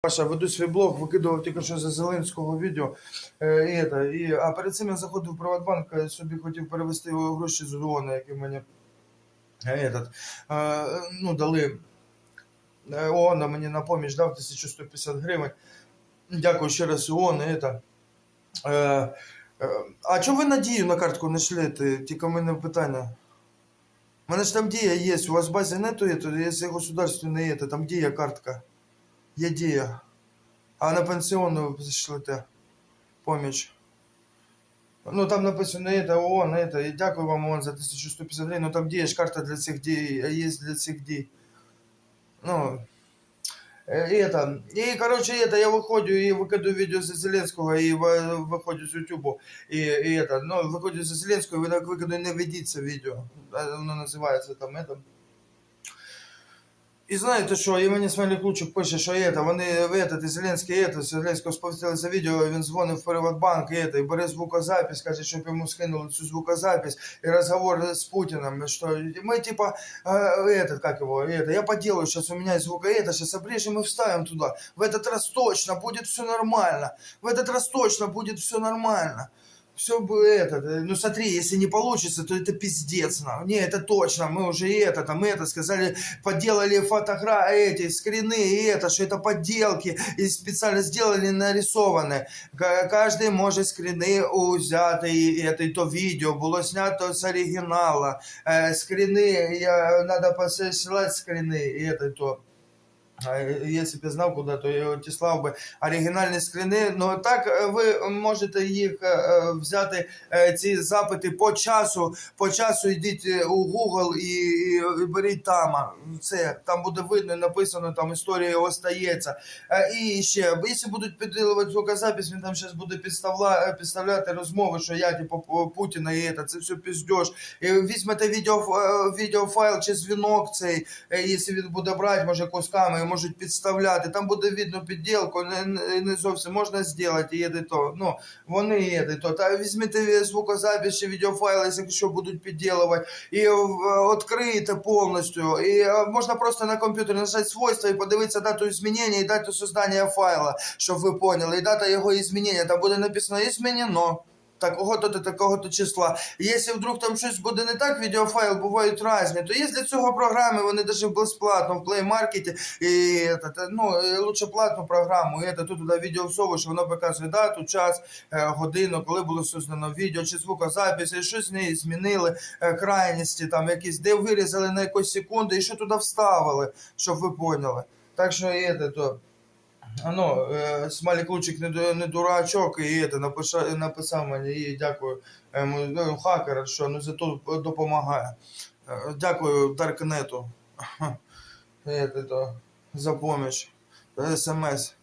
Паша, веду свій блог, викидував тільки що за Зеленського відео. Е, і, это, і, а перед цим я заходив в Приватбанк, е, собі хотів перевести гроші з ООН, які мені е, этот, е, ну, дали. Е, ООН мені на поміч дав 1150 гривень. Дякую ще раз ООН. і Это. Е, е, а чого ви надію на картку не шлете? Тільки в мене питання. У мене ж там дія є, у вас в базі нету, это, якщо государственне, это, там дія картка. Є дія. А на пенсіонну шлете поміч. Ну там написано это ООН, это, і дякую вам ООН за 1150 гривень, ну там діє ж карта для цих дій, є для цих дій. Ну, э, и это, и, короче, это, я выходю и выкладываю видео за Зеленского, и вы- выходю с Ютубу, и, и это, ну, выходю за Зеленского, и так выкладываю не ведится видео, А, оно называется там, это, і знаєте що, і мені Смайлик Лучик пише, що это, вони, ви, этот, і Зеленський, это, Зеленського сповістили за відео, він дзвонив в Приватбанк, і, это, і бере звукозапись, каже, щоб йому скинули цю звукозапись, і розговор з Путіним, що ми, типа, э, этот, как его, это, я поделаю, сейчас у меня есть звук, это, сейчас обрежем и вставим туда, в этот раз точно будет все нормально, в этот раз точно будет все нормально. Все бы этот, э, ну смотри, если не получится, то это пиздец, на. Не, это точно, мы уже и это, там это сказали, подделали фотографии, эти скрины, и это, что это подделки, и специально сделали нарисованы. Ка- Каждый может скрины взяти, і это, і то відео було снято з оригінала. Е, скрины, я, надо посылать скрины, и это, и то. Если б я знав, куди, то я отіслав би оригінальні скрини. Ну так е, ви можете їх е, е, взяти, е, ці запити по часу. По часу йдіть е, у Google і, і беріть там. Це там буде видно, написано, там історія його стається. Е, І ще, якщо будуть підділувати звукозапис, він там зараз буде підставля, е, підставляти розмови, що я типу Путіна і це, це все піздєш. Візьмете відео, е, відеофайл чи дзвінок цей, е, якщо він буде брати, може кусками, можуть підставляти. Там буде видно підділку, не, не- зовсім можна зробити, і це то. Ну, вони і то. Та візьмете звукозапис чи відеофайл, якщо будуть підділувати, і е, відкриєте повністю. І е, можна просто на комп'ютері нажати свойства і подивитися дату змінення і дату создання файла, щоб ви поняли. І дата його змінення. Там буде написано «Змінено» Такого-то до такого-то числа. І Якщо вдруг там щось буде не так, відеофайл бувають різні, то є для цього програми, вони навіть безплатно в Play Market, і это, та, ну, і лучше платну програму, і это, тут туди відео всовуєш, воно показує дату, час, е, годину, коли було создано відео, чи звукозапис, і щось з неї змінили, е, крайності, там якісь, де вирізали на якусь секунду, і що туди вставили, щоб ви поняли. Так що і это, то, Ну, е, Смайлик Лучик не, ду- не дурачок, і это, напиша, написав мені, і дякую ему, ну, хакер, що ну, зато допомагає. Е, Дякую Даркнету то, за помощь. СМС.